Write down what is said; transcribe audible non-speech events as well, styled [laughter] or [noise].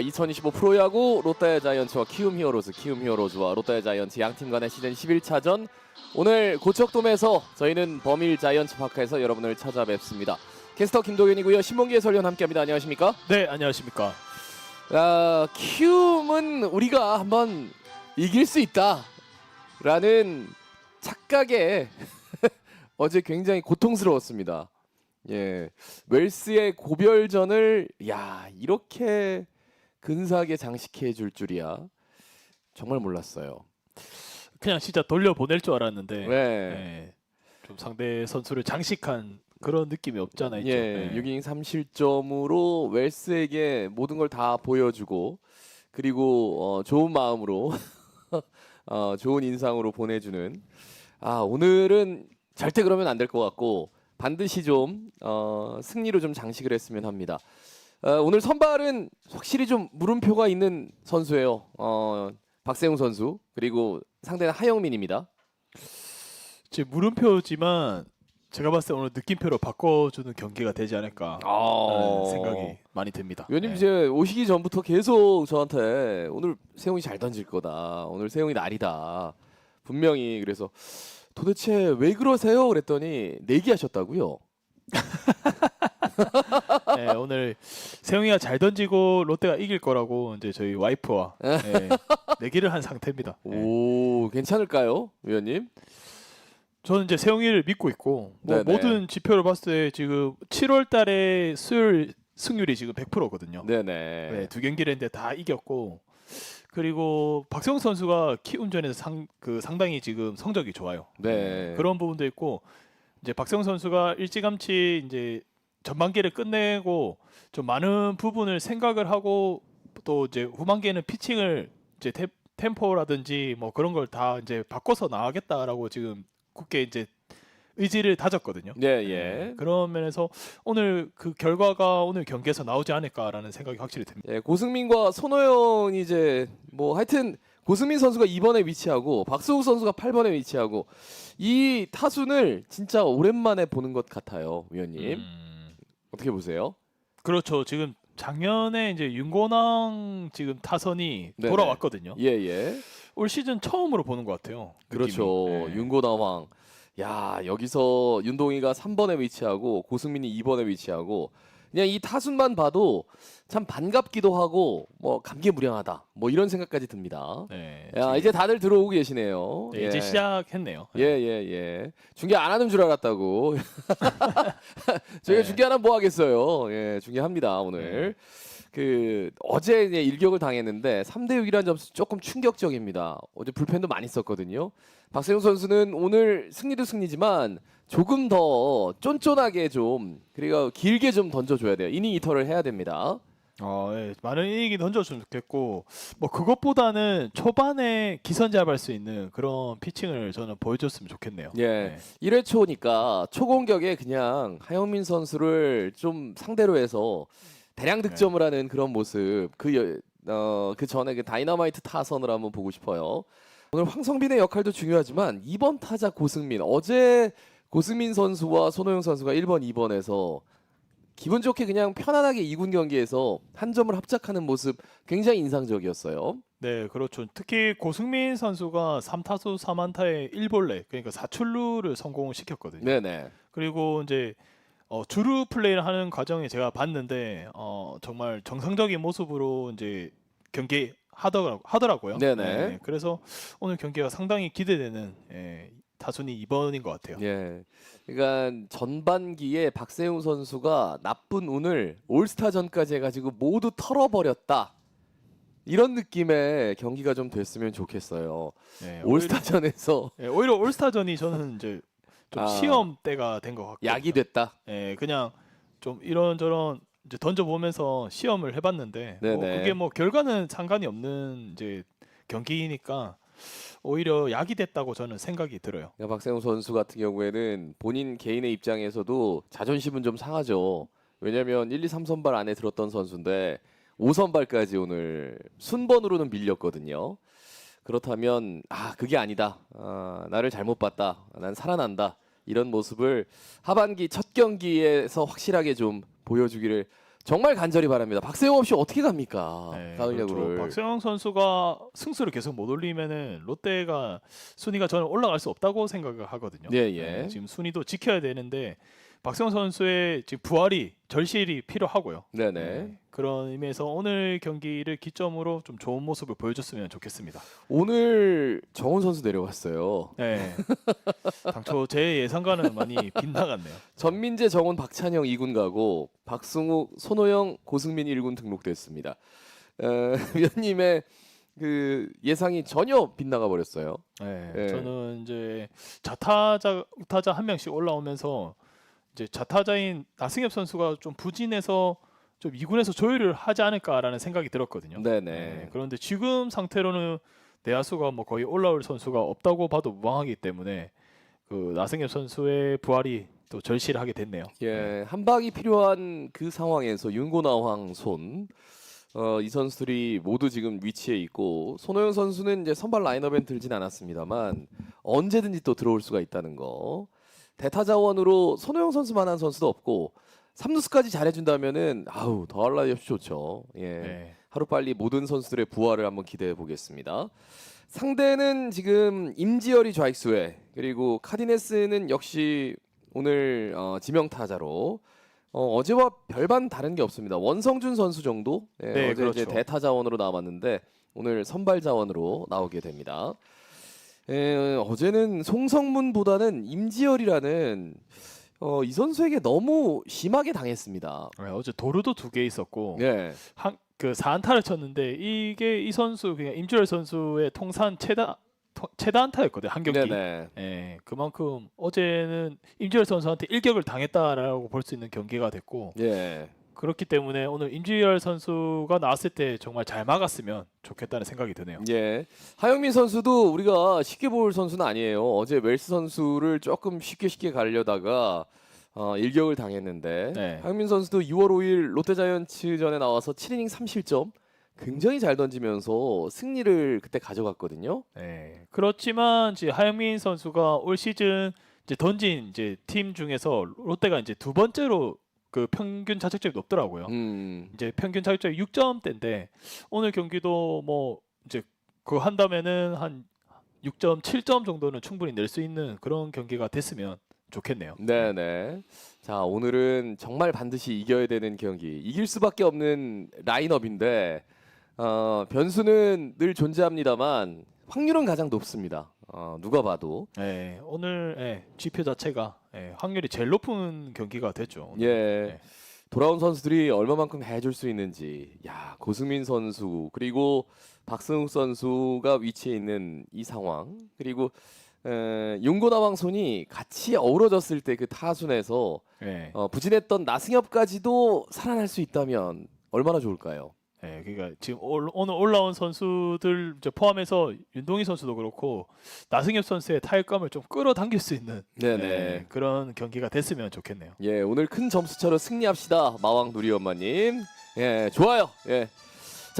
2025 프로야구 롯데 자이언츠와 키움 히어로즈, 키움 히어로즈와 롯데 자이언츠 양팀 간의 시즌 11차전 오늘 고척돔에서 저희는 범일 자이언츠 파크에서 여러분을 찾아뵙습니다. 캐스터 김도현이고요. 신봉기 해설위원 함께합니다. 안녕하십니까? 네, 안녕하십니까. 아, 키움은 우리가 한번 이길 수 있다라는 착각에 [laughs] 어제 굉장히 고통스러웠습니다. 예, 웰스의 고별전을 야 이렇게 근사하게 장식해 줄 줄이야 정말 몰랐어요. 그냥 진짜 돌려 보낼 줄 알았는데 네. 네, 좀 상대 선수를 장식한 그런 느낌이 없잖아요. 예, 6이닝 3실점으로 웰스에게 모든 걸 다 보여주고 그리고 어, 좋은 마음으로 [laughs] 어, 좋은 인상으로 보내주는 아 오늘은 절대 그러면 안 될 것 같고 반드시 좀 어, 승리로 좀 장식을 했으면 합니다. 어, 오늘 선발은 확실히 좀 물음표가 있는 선수예요. 어, 박세웅 선수 그리고 상대는 하영민입니다. 지금 물음표지만 제가 봤을 때 오늘 느낌표로 바꿔주는 경기가 되지 않을까 아, 하는 생각이 많이 듭니다. 위원님 네. 이제 오시기 전부터 계속 저한테 오늘 세용이 잘 던질 거다. 오늘 세용이 날이다. 분명히 그래서 도대체 왜 그러세요? 그랬더니 내기하셨다고요. [laughs] [laughs] 네, 오늘 세영이가 잘 던지고 롯데가 이길 거라고 이제 저희 와이프와 네, [laughs] 내기를 한 상태입니다. 네. 오 괜찮을까요, 위원님? 저는 이제 세영이를 믿고 있고 뭐 네네. 모든 지표를 봤을 때 지금 7월달에 수요일 승률이 지금 100%거든요. 네네. 네, 두 경기를 했는데 다 이겼고 그리고 박세웅 선수가 키움전에서 상, 그 상당히 지금 성적이 좋아요. 네. 그런 부분도 있고 이제 박세웅 선수가 일찌감치 이제 전반기를 끝내고 좀 많은 부분을 생각을 하고 또 이제 후반기에는 피칭을 이제 템, 템포라든지 뭐 그런 걸 다 이제 바꿔서 나가겠다라고 지금 굳게 이제 의지를 다졌거든요. 네, 예. 그런 면에서 오늘 그 결과가 오늘 경기에서 나오지 않을까라는 생각이 확실히 듭니다. 예, 고승민과 손호영이 이제 뭐 하여튼 고승민 선수가 2번에 위치하고 박수욱 선수가 8번에 위치하고 이 타순을 진짜 오랜만에 보는 것 같아요, 위원님. 음, 어떻게 보세요? 그렇죠. 지금 작년에 이제 윤건왕 지금 타선이 네네. 돌아왔거든요. 예, 예. 올 시즌 처음으로 보는 것 같아요. 그렇죠. 네. 윤고다왕. 야, 여기서 윤동이가 3번에 위치하고 고승민이 2번에 위치하고 그냥 이 타순만 봐도 참 반갑기도 하고 뭐 감개무량하다. 뭐 이런 생각까지 듭니다. 네. 야, 이제 다들 들어오고 계시네요. 네, 예. 이제 시작했네요. 예, 예, 예. 중계 안 하는 줄 알았다고. [laughs] 저희가 네. 중계 하나 뭐 하겠어요. 예, 중계합니다, 오늘. 그 어제 이제 일격을 당했는데 3대 6이라는 점수 조금 충격적입니다. 어제 불펜도 많이 썼거든요. 박세용 선수는 오늘 승리도 승리지만 조금 더 쫀쫀하게 좀 그리고 길게 좀 던져줘야 돼요. 이닝 이터를 해야 됩니다. 어, 예, 많은 이닝이 던져주면 좋겠고 뭐 그것보다는 초반에 기선제압할 수 있는 그런 피칭을 저는 보여줬으면 좋겠네요. 예. 네. 1회 초니까 초공격에 그냥 하영민 선수를 좀 상대로 해서 대량 득점을 하는 그런 모습 그, 여- 어, 그 전에 그 다이너마이트 타선을 한번 보고 싶어요. 오늘 황성빈의 역할도 중요하지만 2번 타자 고승민 어제 고승민 선수와 손호영 선수가 1번, 2번에서 기분 좋게 그냥 편안하게 2군 경기에서 한 점을 합작하는 모습 굉장히 인상적이었어요. 네, 그렇죠. 특히 고승민 선수가 3타수 3안타에 1볼레 그러니까 4출루를 성공을 시켰거든요. 네네. 그리고 이제 어, 주루 플레이를 하는 과정에 제가 봤는데 어, 정말 정상적인 모습으로 이제 경기 하더라고, 하더라고요. 네네. 그래서 오늘 경기가 상당히 기대되는 예, 타순이 2번인 것 같아요. 예. 그러니까 전반기에 박세웅 선수가 나쁜 운을 올스타전까지 해가지고 모두 털어버렸다. 이런 느낌의 경기가 좀 됐으면 좋겠어요. 예, 올스타전에서 오히려, 예, 오히려 올스타전이 저는 이제 좀 아. 시험 때가 된 것 같고 약이 됐다. 예, 그냥 좀 이런저런 이제 던져보면서 시험을 해봤는데 뭐 네네. 그게 뭐 결과는 상관이 없는 이제 경기니까 오히려 약이 됐다고 저는 생각이 들어요. 그러니까 박세웅 선수 같은 경우에는 본인 개인의 입장에서도 자존심은 좀 상하죠. 왜냐면 1, 2, 3선발 안에 들었던 선수인데 5선발까지 오늘 순번으로는 밀렸거든요. 그렇다면 아 그게 아니다. 아, 나를 잘못 봤다. 난 살아난다. 이런 모습을 하반기 첫 경기에서 확실하게 좀 보여주기를 정말 간절히 바랍니다. 박세웅 없이 어떻게 갑니까? 네, 가을 그렇죠. 야구를. 박세영 선수가 승수를 계속 못 올리면은 롯데가 순위가 저는 올라갈 수 없다고 생각을 하거든요. 예, 예. 지금 순위도 지켜야 되는데 박세영 선수의 지금 부활이 절실히 필요하고요. 네네. 네, 그런 의미에서 오늘 경기를 기점으로 좀 좋은 모습을 보여줬으면 좋겠습니다. 오늘 정훈 선수 내려왔어요. 네. [laughs] 당초 제 예상과는 많이 빗나갔네요. 전민재, 정훈, 박찬영 2군 가고 박승욱, 손호영, 고승민 1군 등록됐습니다. 어, [laughs] 위원님의 그 예상이 전혀 빗나가 버렸어요. 네, 예. 저는 이제 자타자 타자 한 명씩 올라오면서 이제 자타자인 나승엽 선수가 좀 부진해서 좀 2군에서 조율을 하지 않을까라는 생각이 들었거든요. 네네. 네, 그런데 지금 상태로는 내야수가 뭐 거의 올라올 선수가 없다고 봐도 무방하기 때문에 그 나승엽 선수의 부활이 또 절실하게 됐네요. 예, 한박이 필요한 그 상황에서 윤고나황 손. 어, 이 선수들이 모두 지금 위치에 있고 손호영 선수는 이제 선발 라인업엔 들진 않았습니다만 언제든지 또 들어올 수가 있다는 거. 대타 자원으로 손호영 선수만한 선수도 없고 삼루수까지 잘해준다면은 아우 더할 나위 없이 좋죠. 예. 네. 하루 빨리 모든 선수들의 부활을 한번 기대해 보겠습니다. 상대는 지금 임지열이 좌익수에 그리고 카디네스는 역시 오늘 어, 지명 타자로 어, 어제와 별반 다른 게 없습니다. 원성준 선수 정도 예, 네, 어제 이제 그렇죠. 대타 자원으로 나왔는데 오늘 선발 자원으로 나오게 됩니다. 예, 어제는 송성문보다는 임지열이라는 어, 이 선수에게 너무 심하게 당했습니다. 네, 어제 도루도 두 개 있었고 예. 한그 4안타를 쳤는데 이게 이 선수 그냥 임주열 선수의 통산 최다 토- 최다 안타였거든요 한 경기. 네네. 예, 그만큼 어제는 임주열 선수한테 일격을 당했다라고 볼 수 있는 경기가 됐고 예. 그렇기 때문에 오늘 임주열 선수가 나왔을 때 정말 잘 막았으면 좋겠다는 생각이 드네요. 예. 하영민 선수도 우리가 쉽게 볼 선수는 아니에요. 어제 웰스 선수를 조금 쉽게 쉽게 가려다가 어, 일격을 당했는데 네. 하영민 선수도 6월 5일 롯데자이언츠전에 나와서 7이닝 3실점 굉장히 잘 던지면서 승리를 그때 가져갔거든요. 네. 그렇지만 이제 하영민 선수가 올 시즌 이제 던진 이제 팀 중에서 롯데가 이제 두 번째로 그 평균 자책점이 높더라고요. 음. 이제 평균 자책점이 6점대인데 오늘 경기도 뭐 이제 그거 한다면은 한 6.7점 정도는 충분히 낼 수 있는 그런 경기가 됐으면 좋겠네요. 네네. 자 오늘은 정말 반드시 이겨야 되는 경기. 이길 수밖에 없는 라인업인데 어, 변수는 늘 존재합니다만 확률은 가장 높습니다. 어, 누가 봐도. 네, 오늘 예, 지표 자체가 예, 확률이 제일 높은 경기가 됐죠. 오늘. 예. 네. 돌아온 선수들이 얼마만큼 해줄 수 있는지. 야 고승민 선수 그리고 박승욱 선수가 위치해 있는 이 상황 그리고 에, 윤고나 왕 손이 같이 어우러졌을 때 그 타순에서 예. 어, 부진했던 나승엽까지도 살아날 수 있다면 얼마나 좋을까요? 예, 그러니까 지금 올, 오늘 올라온 선수들 이제 포함해서 윤동희 선수도 그렇고 나승엽 선수의 타격감을 좀 끌어당길 수 있는 네네. 예, 그런 경기가 됐으면 좋겠네요. 예, 오늘 큰 점수차로 승리합시다. 마왕 누리 엄마님. 예, 좋아요. 예.